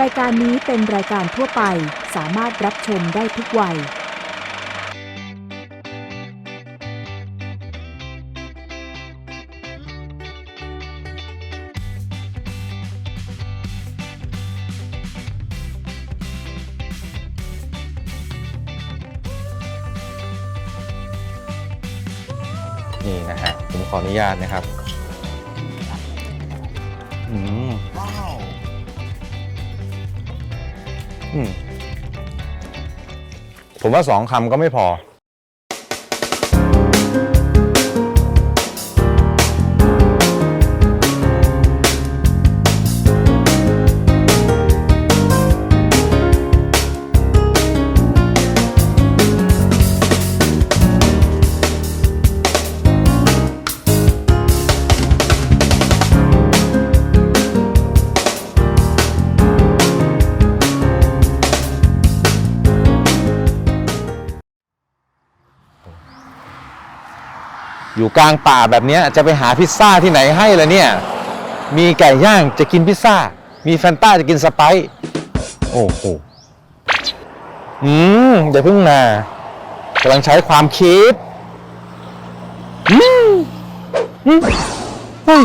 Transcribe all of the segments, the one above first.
รายการนี้เป็นรายการทั่วไป สามารถรับชมได้ทุกวัย นี่นะฮะผมขออนุญาตนะครับ ผมว่าสองคำก็ไม่พอ อยู่กลางป่าแบบนี้จะไปหาพิซซ่าที่ไหนให้ล่ะเนี่ย มีไก่ย่างจะกินพิซซ่า มีแฟนต้าจะกินสไปซ์โอ้โห อืมอย่าเพิ่งนากำลังใช้ความคิด อืมอืมเฮ้ย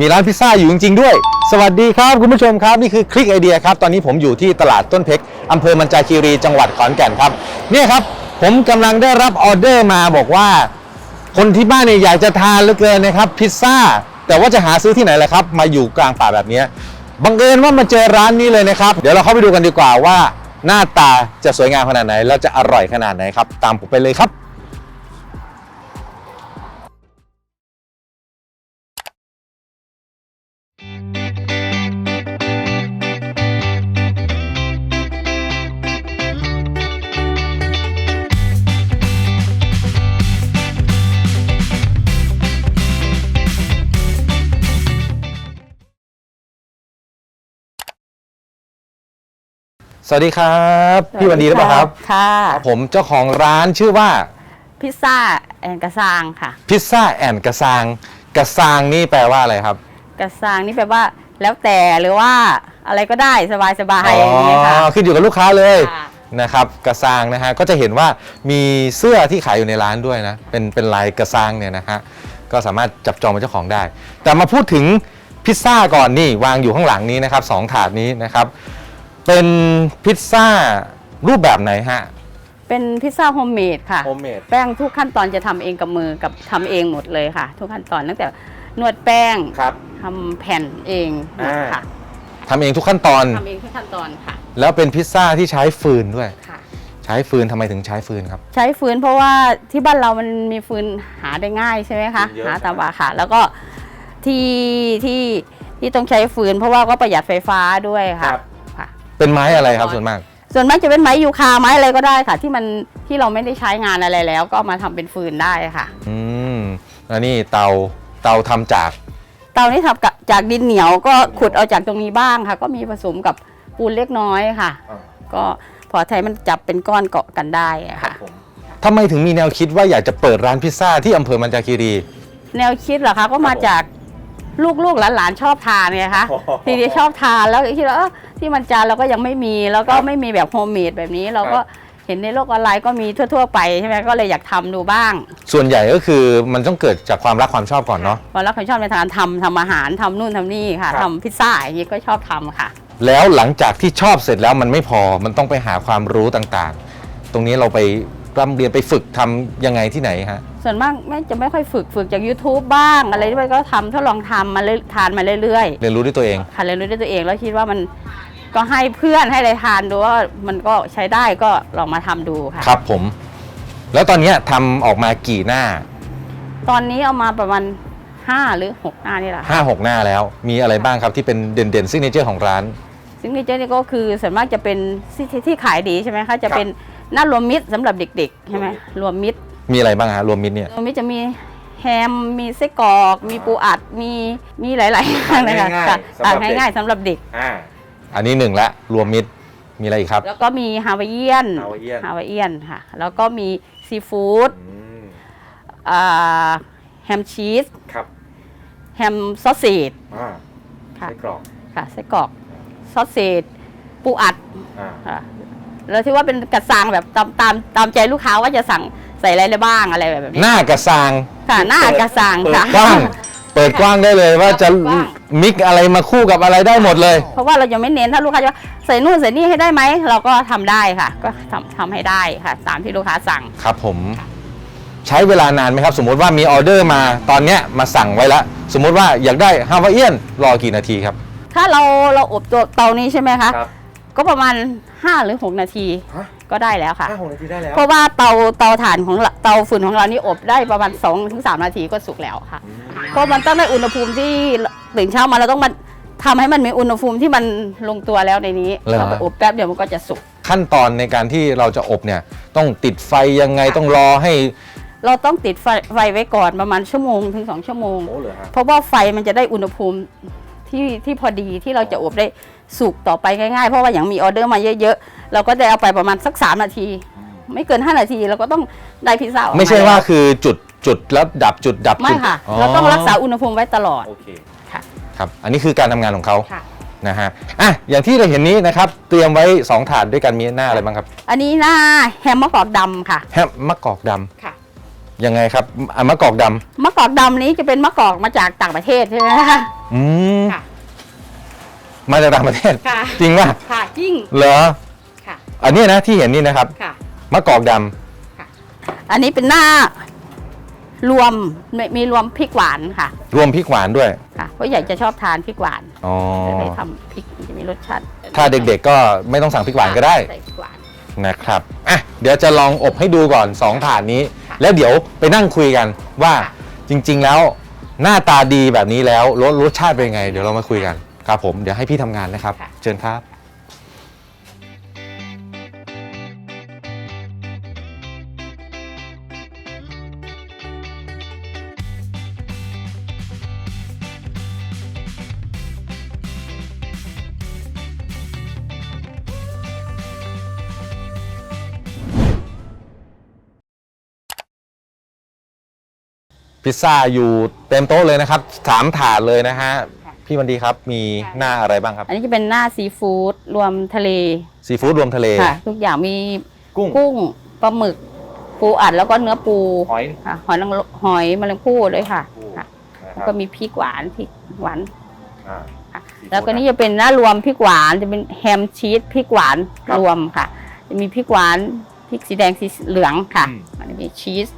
มีร้านพิซซ่าอยู่จริง ๆ ด้วย สวัสดีครับคุณผู้ชมครับ นี่คือคลิกไอเดียครับ ตอนนี้ผมอยู่ที่ตลาดต้นเพชรอำเภอมันจาคีรีจังหวัดขอนแก่นครับ เนี่ยครับ ผมกำลังได้รับออเดอร์มาบอกว่า คนที่บ้านเนี่ยอยากจะทานเหลือเกินนะครับพิซซ่า แต่ว่าจะหาซื้อที่ไหนล่ะครับ มาอยู่กลางป่าแบบเนี้ยบังเอิญว่ามาเจอร้านนี้เลยนะครับ เดี๋ยวเราเข้าไปดูกันดีกว่าว่า หน้าตาจะสวยงามขนาดไหน แล้วจะอร่อยขนาดไหนครับ ตามผมไปเลยครับ สวัสดีครับ พี่วันดีหรือเปล่าครับ ค่ะ ผมเจ้าของร้านชื่อว่าพิซซ่าแอนกระซางค่ะ พิซซ่าแอนกระซางกระซางนี่แปลว่าอะไรครับกระซางนี่แปลว่า แล้วแต่หรือว่าอะไรก็ได้สบายสบายๆอย่างนี้ค่ะอ๋อขึ้นอยู่กับลูกค้าเลยค่ะนะครับกระซางนะฮะก็จะเห็นว่ามีเสื้อที่ขายอยู่ในร้านด้วยนะเป็นเป็นลายกระซางเนี่ยนะฮะก็สามารถจับจองเป็นเจ้าของได้ แต่มาพูดถึงพิซซ่าก่อนนี่วางอยู่ข้างหลังนี้นะครับสองถาดนี้นะครับ เป็นพิซซ่ารูปแบบไหนฮะ เป็นพิซซ่าโฮมเมดค่ะ Homemade แป้งทุกขั้นตอนจะทำเองกับมือกับทำเองหมดเลยค่ะ ทุกขั้นตอนตั้งแต่นวดแป้งครับ ทำแผ่นเองหมดค่ะทำเองทุกขั้นตอน ทำเองทุกขั้นตอนค่ะแล้วเป็นพิซซ่าที่ใช้ฟืนด้วย ค่ะ ใช้ฟืนทำไมถึงใช้ฟืนครับ ใช้ฟืนเพราะว่าที่บ้านเรามันมีฟืนหาได้ง่ายใช่ไหมคะฟืนเยอะ หาตามบาค่ะ แล้วก็ที่ที่ที่ต้องใช้ฟืน เพราะว่าก็ประหยัดไฟฟ้าด้วยค่ะค่ะ เป็นไม้อะไรครับส่วนมาก ส่วนมากจะเป็นไม้ยูคาไม้อะไรก็ได้ค่ะ ที่มันที่เราไม่ได้ใช้งานอะไรแล้ว ก็เอามาทำเป็นฟืนได้ค่ะ อืมแล้วนี่เตาเตาทำจาก เตานี้ทำกับจากดินเหนียวก็ขุดเอาจากตรงนี้บ้างค่ะ ก็มีผสมกับปูนเล็กน้อยค่ะ อ่า ก็พอใช้มันจับเป็นก้อนเกาะกันได้อะค่ะ ทำไมถึงมีแนวคิดว่าอยากจะเปิดร้านพิซซ่าที่อำเภอมันจาคีรี แนวคิดเหรอคะก็มาจาก ลูกๆหลานๆชอบทานไงคะอ๋อทีนี้ชอบทานแล้วคิดว่าเอ้อที่มันจานเราก็ยังไม่มีแล้วก็ครับไม่มีแบบโฮมเมดแบบนี้ เราคก็รับ เห็นในโลกออนไลน์ก็มีทั่ว ๆ ไปใช่ไหมก็เลยอยากทำดูบ้างส่วนใหญ่ก็คือมันต้องเกิดจากความรักความชอบก่อนเนาะพอแล้วคนชอบในทานทำทำอาหารทำนู่นทำนี่ค่ะครับ ทำพิซซ่าอย่างนี้ก็ชอบทำค่ะ แล้วหลังจากที่ชอบเสร็จแล้วมันไม่พอ มันต้องไปหาความรู้ต่างๆ ตรงนี้เราไป ร่ำเรียนไปฝึกทำยังไงที่ไหนฮะ ส่วนมากไม่จะไม่ค่อยฝึกฝึกจาก YouTube บ้างอะไรด้วยก็ทำทดลองทำมาเรื่อยทานมาเรื่อยเรียนรู้ด้วยตัวเอง ๆค่ะเรียนรู้ด้วยตัวเองแล้วคิดว่ามันก็ให้เพื่อนให้อะไรทานดูว่ามันก็ใช้ได้ก็ลองมาทำดูค่ะครับผม แล้วตอนเนี้ยทำออกมากี่หน้าตอนนี้เอามาประมาณ5หรือ 6 หน้านี่แหละ5 6หน้าแล้ว มีอะไรบ้างครับที่เป็นเด่นๆซิกเนเจอร์ของร้าน ซึ่งนี่เจ๊นี่ก็คือส่วนมากจะเป็นที่ที่ที่ขายดีใช่ไหมคะจะเป็นห น้ารวมมิตรสำหรับเด็กๆใช่ไหมรวมมิตรมีอะไรบ้างฮะรวมมิตรเนี่ยรวมมิตรจะมีแแฮมมีไส้กรอก มีปูอัดมีมีหลายๆอย่างเลยค่ะง่ายๆค่ะสำหรับเด็ก ง่ายๆสำหรับเด็ก อ่า อันนี้หนึ่งละรวมมิตรมีอะไรอีกครับ แล้วก็มีฮาวายเอียนฮาวายเอียนฮาวายเอียนค่ะ แล้วก็มีซีฟู้ดอืมอ่าแฮมชีส ครับแฮมซอสเซจ อ่าค่ะ ไส้กรอกค่ะไส้กรอกซอสเซจปูอัดอ่า ค่ะ แล้วที่ว่าเป็นกระซังแบบตามตามตามใจลูกค้าว่าจะสั่งใส่อะไรได้บ้างอะไรแบบหนี้น้ากระซางค่ะหน้ากระซังเปิดค่ะ กว้าง เปิดกว้างได้เลยว่าจะเปิดกว้าง มิกอะไรมาคู่กับอะไรได้หมดเลย เพราะว่าเรายังไม่เน้นถ้าลูกค้าจะว่าใส่นู่นใส่นี่ให้ได้ไหมเราก็ทำได้ค่ะ ก็ทำทำให้ได้ค่ะ ตามที่ลูกค้าสั่ง ครับผม ใช้เวลานานไหมครับ สมมติว่ามีออเดอร์มาตอนเนี้ยมาสั่งไว้แล้วสมมติว่าอยากได้ฮาวายเอียนรอกี่นาทีครับ ถ้าเราเราอบตัวเตานี้ใช่ไหมคะ ครับ ก็ประมาณ 5 หรือ 6 นาทีฮะก็ได้แล้วค่ะ ห้าหกนาทีได้แล้วเพราะว่าเตาเตาถ่านของเราเตาฝุ่นของเรานี่อบได้ประมาณ2ถึง3นาทีก็สุกแล้วค่ะเพราะมันต้องได้อุณหภูมิที่ตื่นเช้ามาเราต้องมาทำให้มันมีอุณหภูมิที่มันลงตัวแล้วในนี้เหรอ เราไปอบแป๊บเดียวมันก็จะสุก ขั้นตอนในการที่เราจะอบเนี่ย ต้องติดไฟยังไงต้องรอให้ เราต้องติดไฟไฟไว้ก่อนประมาณชั่วโมงถึง2ชั่วโมง โอ้เหรอฮะเพราะว่าไฟมันจะได้อุณหภูมิ ที่ที่พอดีที่เราจะอบได้สุกต่อไปง่ายๆ เพราะว่าอย่างมีออเดอร์มาเยอะๆ เราก็ได้เอาไปประมาณสัก 3 นาที ไม่เกิน 5 นาทีเราก็ต้องได้พิซซ่าออกไม่ใช่แล้วว่าคือจุดจุดแล้วดับจุดดับไม่จุดค่ะเราต้องรักษาอุณหภูมิไว้ตลอด โอเคค่ะครับ อันนี้คือการทำงานของเขาค่ะ นะฮะอะอย่างที่เราเห็นนี้นะครับ เตรียมไว้2ถาดด้วยกันมีหน้าอะไรบ้างครับอันนี้หน้าแฮมมะกอกดำค่ะ แฮมมะกอกดำค่ะ ยังไงครับอะมะกอกดำมะกอกดำนี้จะเป็นมะกอกมาจากต่างประเทศใช่ไหมคะอืมค่ะ มาจากต่างประเทศ ค่ะ จริงป่ะค่ะจริงเหรอค่ะ อันนี้นะที่เห็นนี่นะครับค่ะ มะกอกดำอันนี้เป็นหน้ารวมมีมีรวมพริกหวานค่ะรวมพริกหวานด้วยค่ะเพราะใหญ่จะชอบทานพริกหวานอ๋อจะได้ทำพริกมันจะมีรสชาติถ้าเด็กๆก็ไม่ต้องสั่งพริกหวานก็ได้ ใส่พริกหวานนะครับ อะ เดี๋ยวจะลองอบให้ดูก่อน 2 ถาดนี้ค่ะ แล้วเดี๋ยวไปนั่งคุยกันว่าค่ะจริง ๆ แล้วหน้าตาดีแบบนี้แล้วรสรสชาติเป็นไง เดี๋ยวเรามาคุยกันครับผมเดี๋ยวให้พี่ทำงานนะครับเชิญครับ พิซซ่าอยู่เต็มโต๊ะเลยนะครับสามถาดเลยนะฮะพี่วันดีครับมีหน้าอะไรบ้างครับ อันนี้จะเป็นหน้าซีฟู้ดรวมทะเลซีฟู้ดรวมทะเลค่ะ ทุกอย่างมีกุ้งกุ้งปลาหมึก ปูอัดแล้วก็เนื้อปูหอยค่ะหอยนางรมหอยแมลงภู่ด้วยค่ะปูค่ะนะคแล้วรับก็มีพริกหวานพริกหวานอ่าค่ะซีฟู้ดแล้วก็นี่จะเป็นหน้ารวมพริกหวานจะเป็นแฮมชีสพริกหวานครับรวมค่ะ จะมีพริกหวานพริกสีแดงสีเหลืองค่ะอืมอันนี้มีชีส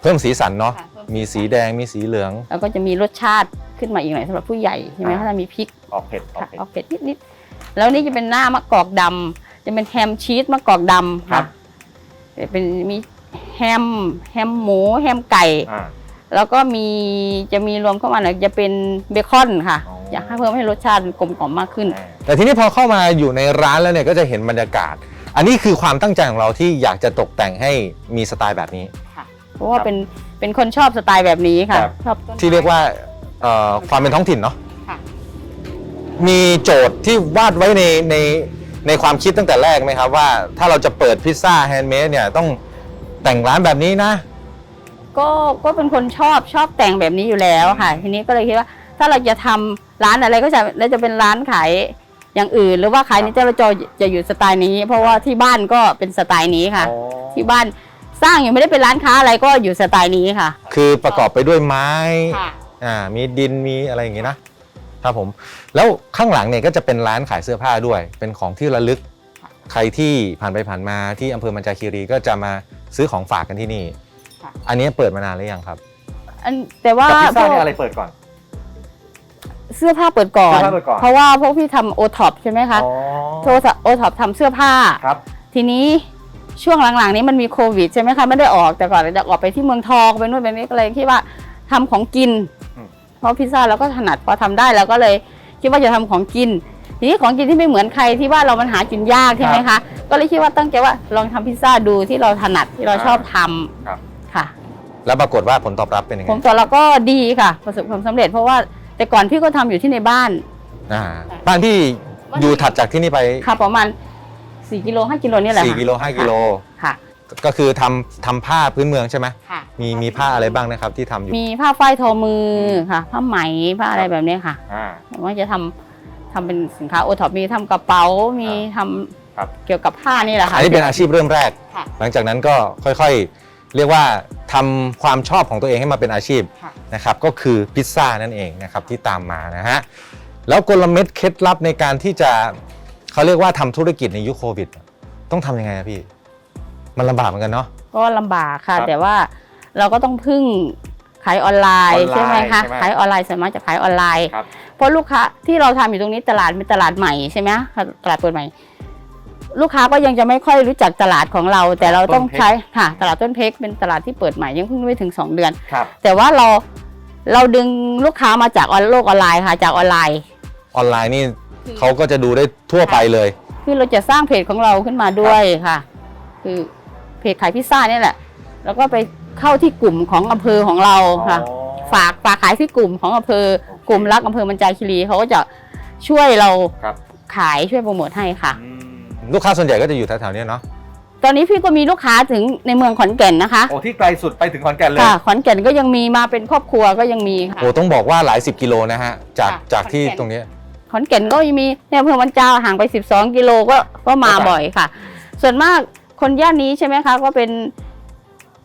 เพิ่มสีสันเนาะค่ะเพิ่ มมีสีแดงมีสีเหลือง แล้วก็จะมีรสชาติขึ้นมาอีกหน่อยสำหรับผู้ใหญ่ใช่ไหมอ่าคะถ้ามีพริกออกเผ็ดออกค่ะเผ็ด ออกเผ็ดนิดๆแล้วนี่จะเป็นหน้ามะกอกดำจะเป็นแฮมชีสมะกอกดำครัค่ะบจะเป็นมีแฮมแฮมหมูแฮมไก่ อ่า แล้วก็มีจะมีรวมเข้ามาหน่อยจะเป็นเบคอนค่ะ อ๋ออยากให้เพิ่มให้รสชาติกลมกล่อมมากขึ้น แต่ทีนี้พอเข้ามาอยู่ในร้านแล้วเนี่ยก็จะเห็นบรรยากาศ อันนี้คือความตั้งใจของเราที่อยากจะตกแต่งให้มีสไตล์แบบนี้ค่ะเพราะว่าเป็น เป็นคนชอบสไตล์แบบนี้ค่ะ ครับ ชอบต้นไม้ ที่เรียกว่าเอ่อความเป็นท้องถิ่นเนาะค่ะ มีโจทย์ที่วาดไว้ในในในความคิดตั้งแต่แรกไหมครับว่าถ้าเราจะเปิดพิซซ่าแฮนด์เมดเนี่ยต้องแต่งร้านแบบนี้นะ ก็ก็เป็นคนชอบชอบแต่งแบบนี้อยู่แล้วค่ะ ทีนี้ก็เลยคิดว่า ถ้าเราจะทำร้านอะไรก็จะแล้วจะเป็นร้านขายอย่างอื่น หรือว่าขายในเจ้าจอจะอยู่สไตล์นี้ เพราะว่าที่บ้านก็เป็นสไตล์นี้ค่ะ ที่บ้าน สร้างอยู่ไม่ได้เป็นร้านค้าอะไรก็อยู่สไตล์นี้ค่ะ คือประกอบไปด้วยไม้ค่ะ อ่ามีดินมีอะไรอย่างงี้นะครับผมแล้วข้างหลังเนี่ยก็จะเป็นร้านขายเสื้อผ้าด้วย เป็นของที่ระลึก ค่ะใครที่ผ่านไปผ่านมาที่อำเภอมันจาคีรีก็จะมาซื้อของฝากกันที่นี่ ค่ะ อันนี้เปิดมานานหรือยังครับอันแต่ว่ากับพิซซ่าพวกเนี่ยอะไรเปิดก่อน เสื้อผ้าเปิดก่อน เสื้อผ้าเปิดก่อน เพราะว่าพวกพี่ทำโอท็อปใช่ไหมคะอ๋อโทรโอท็อปทำเสื้อผ้า ครับ ทีนี้ ช่วงหลังๆนี้มันมีโควิดใช่ไหมคะไม่ได้ออกแต่ก่อนจะออกไปที่เมืองทองไปนู่นไปนี่ก็เลยคิดว่าทำของกินอืมเพราะพิซซ่าเราก็ถนัดพอทำได้เราก็เลยคิดว่าจะทำของกิน ทีนี้ของกินที่ไม่เหมือนใครที่ว่าเรามันหากินยากใช่ไหมคะก็เลยคิดว่าตั้งใจว่าลองทำพิซซ่าดูที่เราถนัดที่เราชอบทำครับค่ะ แล้วปรากฏว่าผลตอบรับเป็นยังไงผมตัวเราก็ดีค่ะ ประสบความสำเร็จเพราะว่าแต่ก่อนพี่ก็ทำอยู่ที่ในบ้านอ่าบ้านพี่อยู่ถัดจากที่นี่ไปค่ะประมาณ 4กิโล5กิโลนี่แหละ4กิโล5กิโล ค่ะก็คือทำทำผ้าพื้นเมืองใช่ไหมค่ะ มีมีผ้าอะไรบ้างนะครับที่ทำอยู่มีผ้าฝ้ายทอมือค่ะ ผ้าไหมผ้าอะไรแบบนี้ค่ะอ่า ว่าจะทำทำเป็นสินค้าโอท็อปมีทำกระเป๋ามีทำครับ เกี่ยวกับผ้านี่แหละค่ะ อันนี้เป็นอาชีพเริ่มแรก ค่ะ หลังจากนั้นก็ค่อยๆ เรียกว่าทำความชอบของตัวเองให้มาเป็นอาชีพค่ะ นะครับ ก็คือพิซซ่านั่นเองนะครับที่ตามมานะฮะ แล้วกลเม็ดเคล็ดลับในการที่จะ เขาเรียกว่าทำธุรกิจในยุคโควิด ต้องทำยังไงอะพี่ มันลำบากเหมือนกันเนาะก็ลำบากค่ะครับแต่ว่าเราก็ต้องพึ่งขายออนไลอน์อนไลน์ใช่ไหมคะใช่ไหมขายออนไลน์ส่วนมากจะขายออนไลน์ครับเพราะลูกค้าที่เราทำอยู่ตรงนี้ตลาดเป็นตลาดใหม่ใช่ไหมคะตลาดเปิดใหม่ ลูกค้าก็ยังจะไม่ค่อยรู้จักตลาดของเรา แต่เราต้องใช้ค่ะตลาดต้นเพกเป็นตลาดที่เปิดใหม่ยังเพิ่งไม่ถึงสองเดือนครับแต่ว่าเราเราดึงลูกค้ามาจากออนโลกออนไลน์ค่ะจากออนไลน์ ออนไลน์นี่ เขาก็จะดูได้ทั่วไปเลย คือเราจะสร้างเพจของเราขึ้นมาด้วยค่ะ คือเพจขายพิซซ่าเนี่ยแหละ แล้วก็ไปเข้าที่กลุ่มของอำเภอของเราค่ะฝากฝากขายที่กลุ่มของอำเภอ กลุ่มรักอำเภอมันจาคีรีเขาก็จะช่วยเราครับ ขายช่วยโปรโมทให้ค่ะลูกค้าส่วนใหญ่ก็จะอยู่แถวๆเนี้ยเนาะตอนนี้พี่ก็มีลูกค้าถึงในเมืองขอนแก่นนะคะ โอ้ที่ไกลสุดไปถึงขอนแก่นเลย ค่ะขอนแก่นก็ยังมีมาเป็นครอบครัวก็ยังมีค่ะ โอ้ต้องบอกว่าหลายสิบกิโลนะฮะจากค่ะจากที่ขอนแก่น ตรงเนี้ย ขอนแก่นก็ยังมีในอำเภอมันจาห่างไป 12 กิโลก็ก็มาครับบ่อยค่ะ ส่วนมากคนย่านนี้ใช่ไหมคะก็เป็น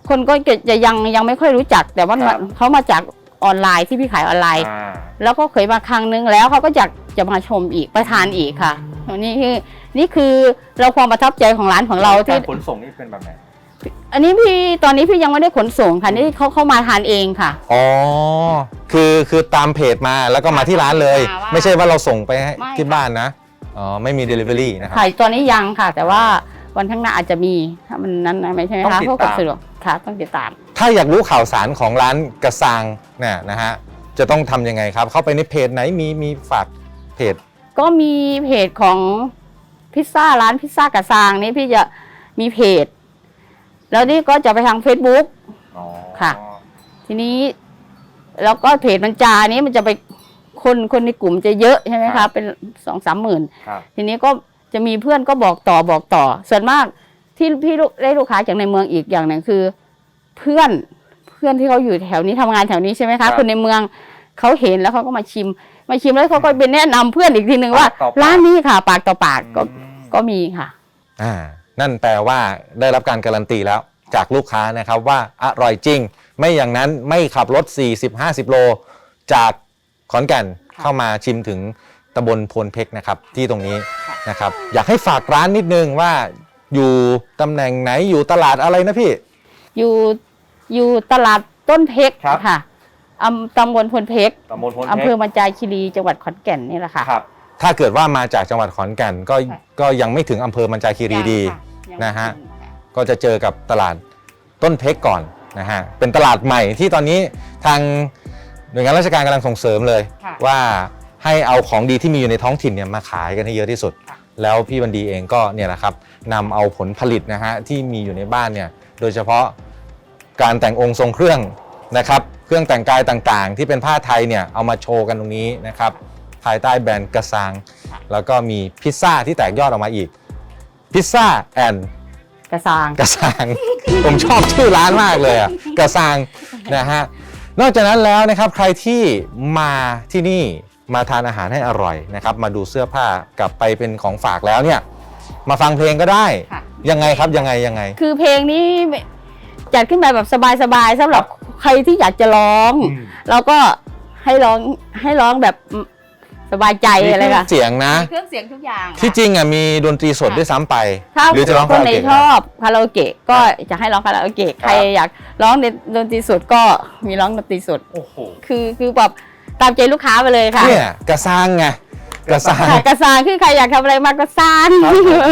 คนก็จะยังยังไม่ค่อยรู้จัก แต่ว่าครับ เขามาจากออนไลน์ที่พี่ขายออนไลน์ อ่า แล้วก็เคยมาครั้งนึงแล้วเขาก็อยากจะมาชมอีกไปทานอีกค่ะนี่คือนี่คือเราความประทับใจของร้านของเราที่ขนส่งนี่เป็นแบบไหน อันนี้พี่ตอนนี้พี่ยังไม่ได้ขนส่งค่ะนี่เขาเข้ามาทานเองค่ะ อ๋อ คือคือตามเพจมาแล้วก็มาที่ร้านเลย มาว่าไม่ใช่ว่าเราส่งไปให้ไม่ ที่บ้านนะอ๋อไม่มี Delivery นะครับ ขายตอนนี้ยังค่ะ แต่ว่าวันข้างหน้าอาจจะมีถ้ามันนั้นนะไม่ใช่ไหมต้องคะติดเพราะกับตามสะดวกค่ะต้องติดตาม ถ้าอยากรู้ข่าวสารของร้านกระซังเนี่ยนะฮะจะต้องทำยังไงครับ เข้าไปในเพจไหนมีมีฝากเพจ ก็มีเพจของพิซซ่าร้านพิซซ่ากระซางนี่พี่จะมีเพจ แล้วนี่ก็จะไปทาง Facebook อ๋อค่ะ ทีนี้ แล้วก็เพจมันจานี้มันจะไปคนคนในกลุ่มจะเยอะใช่ไหมครัคะบเป็นสองสามหมื่นครับทีนี้ก็จะมีเพื่อนก็บอกต่อบอกต่อ ส่วนมากที่พี่ลูกได้ลูกค้าจากในเมืองอีกอย่างหนึ่งคือ เพื่อนเพื่อนที่เขาอยู่แถวนี้ทำงานแถวนี้ใช่ไหมครัคะบคนในเมืองเขาเห็นแล้วเขาก็มาชิม มาชิมแล้วเขาก็ไปแนะนำเพื่อนอีกทีหนึ่งว่า ปากต่อปาก ร้านนี้ค่ะ ปากต่อปากก็ก็มีค่ะ อ่านั่นแปลว่าได้รับการการันตีแล้วจากลูกค้านะครับว่าอร่อยจริง ไม่อย่างนั้นไม่ขับรถ 40-50 โล จากขอนแก่นเข้ามาชิมถึงตำบลพลเพกนะครับที่ตรงนี้นะครับ อยากให้ฝากร้านนิดนึงว่าอยู่ตำแหน่งไหนอยู่ตลาดอะไรนะพี่ อยู่อยู่ตลาดต้นเพกครับ ค่ะอำตำบลพลเพกตำบลพลอำเภอมันจาคีรีจังหวัดขอนแก่นนี่แหละค่ะ ครับ ถ้าเกิดว่ามาจากจังหวัดขอนแก่นก็ค่ะ ก็ยังไม่ถึงอำเภอมันจาคีรีดี ยังนะฮะยังไม่ถึงค่ก็จะเจอกับตลาดต้นเพกก่อน นะฮะเป็นตลาดใหม่ที่ตอนนี้ทางหน่วยงานราชการกำลังส่งเสริมเลย ค่ะ ว่าให้เอาของดีที่มีอยู่ในท้องถิ่นเนี่ยมาขายกันให้เยอะที่สุด ค่ะ แล้วพี่บันดีเองก็เนี่ยแหละครับนำเอาผลผลิตนะฮะที่มีอยู่ในบ้านเนี่ยโดยเฉพาะการแต่งองค์ทรงเครื่องนะครับ เครื่องแต่งกายต่างๆ ที่เป็นผ้าไทยเนี่ยเอามาโชว์กันตรงนี้นะครับภายใต้แบรนด์กระซัง แล้วก็มีพิซซ่าที่แตกยอดออกมาอีกพิซซ่าแอนกระซางกระซัง ผมชอบชื่อร้านมากเลยอะกระซังนะฮะนอกจากนั้นแล้วนะครับใครที่มาที่นี่มาทานอาหารให้อร่อยนะครับ มาดูเสื้อผ้ากลับไปเป็นของฝากแล้วเนี่ยมาฟังเพลงก็ได้ ค่ะ ยังไงครับยังไงยังไง คือเพลงนี้จัดขึ้นมาแบบสบายๆสำหรับใครที่อยากจะร้องเราก็ให้ร้องให้ร้องแบบ สบายใจมีอะไรเครื่ค่ะองเสียงนะ มีเครื่องเสียงทุกอย่างที่จริงอะมีดนตรีสดด้วยซ้ำไป ถ้าหรือจะร้องคคานราโอไหนเกะชอบคาราโอเกะก็จะให้ร้องคาราโอเกะใครอยากร้องในดนตรีสดก็มีร้องดนตรีสด โอ้โหคือคือแบบตามใจลูกค้าไปเลยค่ะเนี่ยกระซังไงกระซังค่ะกระซานคือใครอยากทำอะไรมากระซานครับผม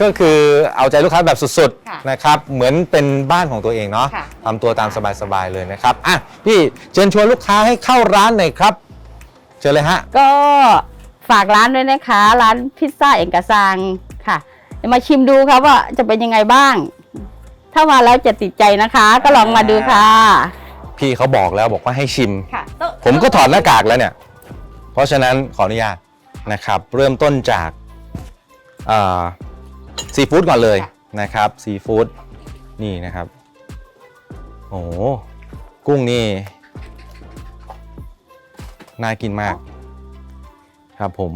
ก็คือเอาใจลูกค้าแบบสุดค่ะๆนะครับเหมือนเป็นบ้านของตัวเองเนาะค่ะ ทำตัวตามสบายๆเลยนะครับอะพี่เชิญชวนลูกค้าให้เข้าร้านหน่อยครับ เชิญเลยฮะ ก็ฝากร้านด้วยนะคะ ร้านพิซซ่าเอกซางค่ะเดี๋ยวมาชิมดูครับว่าจะเป็นยังไงบ้าง ถ้ามาแล้วจะติดใจนะคะ ก็ลองมาดูค่ะพี่เขาบอกแล้วบอกว่าให้ชิม ค่ะผมก็ถอดหน้ากากแล้วเนี่ย เพราะฉะนั้นขออนุญาตนะครับ เริ่มต้นจากซีฟู้ดก่อนเลยนะครับซีฟู้ดนี่นะครับ โอ้โหกุ้งนี่ น่ากินมาก ครับผม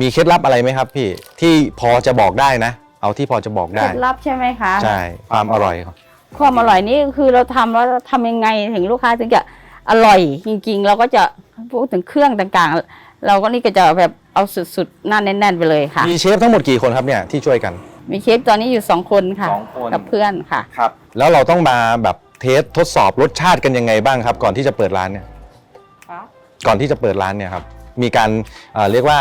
มีเคล็ดลับอะไรไหมครับ พี่ที่พอจะบอกได้นะ เอาที่พอจะบอกเคได้ ล็ดลับใช่ไหมคะ ใช่ความอร่อยครับ ความอร่อยนี่คือเราทำแล้วเราทำยังไงถึงลูกค้าถึงจะอร่อยจริงๆ เราก็จะพูดถึงเครื่องต่างๆ เราก็นี่ก็จะแบบเอาสุดๆ หน้าแน่นๆ ไปเลยค่ะ มีเชฟทั้งหมดกี่คนครับเนี่ยที่ช่วยกัน มีเชฟตอนนี้อยู่สองคนค่ะ สองคน กับเพื่อนค่ะ ครับ แล้วเราต้องมาแบบเทสทดสอบรสชาติกันยังไงบ้างครับ ก่อนที่จะเปิดร้านเนี่ย ก่อนที่จะเปิดร้านเนี่ยครับมีการเอ่อเรียกว่า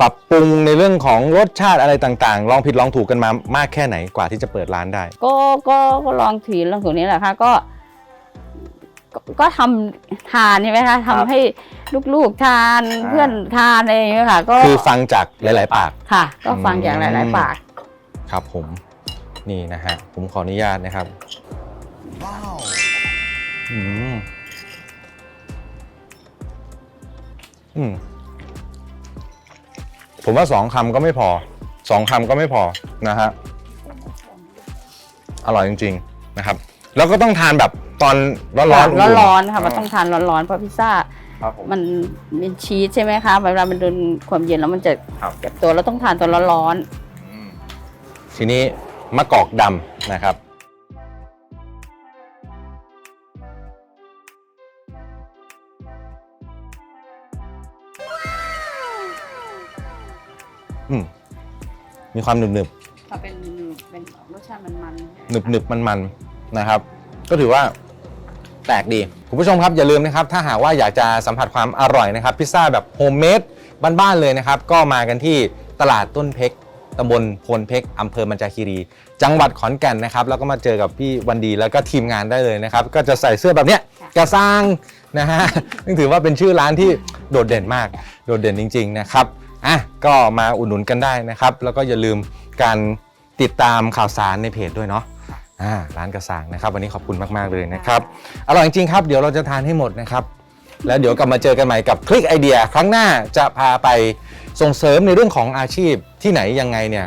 ปรับปรุงในเรื่องของรสชาติอะไรต่างๆ ลองผิดลองถูกกันมามากแค่ไหนกว่าที่จะเปิดร้านได้ ก็ก็ก็ลองถือลองถูกนี้แหละค่ะก็ ก็ก็ทำทานใช่ไหมคะทำให้ลูกๆทานอ่า เพื่อนทานอะไรอย่างเงี้ยค่ะ ก็คือฟังจากหลาย ๆ ปาก ค่ะ ก็ฟังจากหลาย ๆ ปาก ครับผมนี่นะฮะผมขออนุญาตนะครับอืม อืมผมว่าสองคำก็ไม่พอ สองคำก็ไม่พอนะฮะ อร่อยจริง ๆนะครับ แล้วก็ต้องทานแบบตอนร้อนๆร้อนอุ่ๆร้อนๆค่ะมันต้องทานร้อนๆเพราะพิซซ่า ครับผม มันเป็นชีสใช่ไหมคะเวลามันโดนความเย็นแล้วมันจะครับ เก็บตัวเราต้องทานตอนร้อนทีนี้มะกอกดำนะครับ มีความหนึบหนึบๆค่ะเป็นเป็นรสชาติมันหนึบหนึบมันมันๆนะครับ ก็ถือว่าแปลกดีคุณผู้ชมครับอย่าลืมนะครับ ถ้าหากว่าอยากจะสัมผัสความอร่อยนะครับ พิซซ่าแบบโฮมเมดบ้านๆเลยนะครับ ก็มากันที่ตลาดต้นเพชรตำบลพลเพชรอำเภอมันจาคีรี จังหวัดขอนแก่นนะครับ แล้วก็มาเจอกับพี่วันดีแล้วก็ทีมงานได้เลยนะครับ ก็จะใส่เสื้อแบบเนี้ยกระซังนะฮะซึ่งถือว่าเป็นชื่อร้านที่โดดเด่นมาก โดดเด่นจริง ๆ นะครับ อะก็มาอุดหนุนกันได้นะครับ แล้วก็อย่าลืมการติดตามข่าวสารในเพจด้วยเนาะอ่าร้านกระซังนะครับ วันนี้ขอบคุณมากๆเลยนะครับอร่อยจริงๆครับเดี๋ยวเราจะทานให้หมดนะครับ แล้วเดี๋ยวกลับมาเจอกันใหม่กับคลิกไอเดีย ครั้งหน้าจะพาไปส่งเสริมในเรื่องของอาชีพที่ไหนยังไงเนี่ย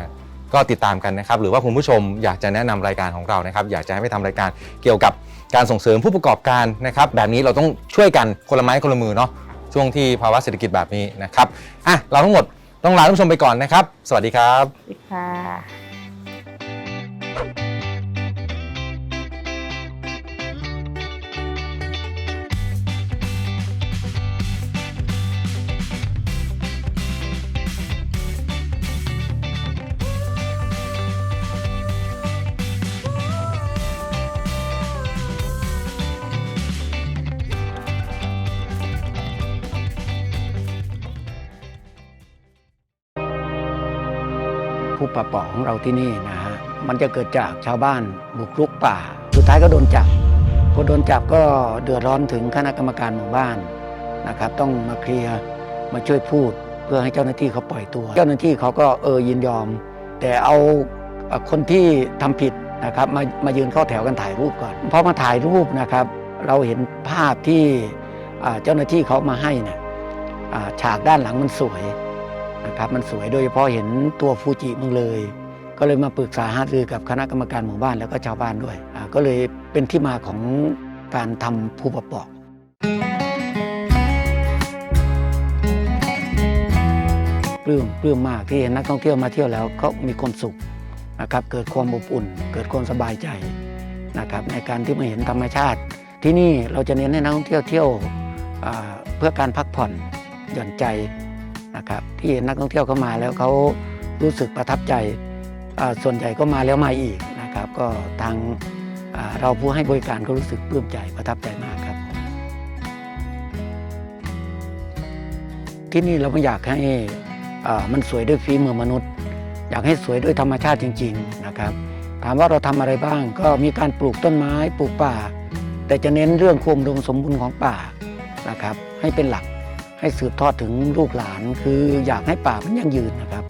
ก็ติดตามกันนะครับ หรือว่าคุณผู้ชมอยากจะแนะนำรายการของเรานะครับ อยากจะให้ไปทำรายการเกี่ยวกับการส่งเสริมผู้ประกอบการนะครับ แบบนี้เราต้องช่วยกันคนละไม้คนละมือเนาะ ช่วงที่ภาวะเศรษฐกิจแบบนี้นะครับอะเราทั้งหมดต้องลาท่านผู้ชมไปก่อนนะครับ สวัสดีครับ สวัสดีค่ะ ป่าป่อของเราที่นี่นะฮะมันจะเกิดจากชาวบ้านบุกรุกป่า สุดท้ายก็โดนจับพอโดนจับก็เดือดร้อนถึงคณะกรรมการหมู่บ้านนะครับ ต้องมาเคลียร์มาช่วยพูด เพื่อให้เจ้าหน้าที่เขาปล่อยตัว เจ้าหน้าที่เขาก็เออยินยอม แต่เอาคนที่ทำผิดนะครับมามายืนเข้าแถวกันถ่ายรูปก่อนพอมาถ่ายรูปนะครับ เราเห็นภาพที่เจ้าหน้าที่เขามาให้เนี่ยฉากด้านหลังมันสวย นะครับมันสวยโดยเฉพาะเห็นตัวฟูจิมึงเลย ก็เลยมาปรึกษาหารือกับคณะกรรมการหมู่บ้านแล้วก็ชาวบ้านด้วย ก็เลยเป็นที่มาของการทำภูปะปอกปลื้มปลื้มมากที่เห็นนักท่องเที่ยวมาเที่ยวแล้วเขามีความสุขนะครับเกิดความอบอุ่น เกิดความสบายใจนะครับในการที่มาเห็นธรรมชาติ ที่นี่เราจะเน้นให้นักท่องเที่ยวเที่ยวเพื่อการพักผ่อนหย่อนใจ นะครับที่นักท่องเที่ยวเข้ามาแล้วเขารู้สึกประทับใจส่วนใหญ่ก็มาแล้วมาอีกนะครับ ก็ทางเราผู้ให้บริการก็รู้สึกปลื้มใจประทับใจมากครับ ที่นี่เราไม่อยากให้มันสวยด้วยฝีมือมนุษย์ อยากให้สวยด้วยธรรมชาติจริง ๆนะครับ ถามว่าเราทำอะไรบ้างก็มีการปลูกต้นไม้ปลูกป่า แต่จะเน้นเรื่องความดมสมบูรณ์ของป่านะครับ ให้เป็นหลัก ให้สืบทอดถึงลูกหลานคืออยากให้ป่ามันยั่งยืนนะครับ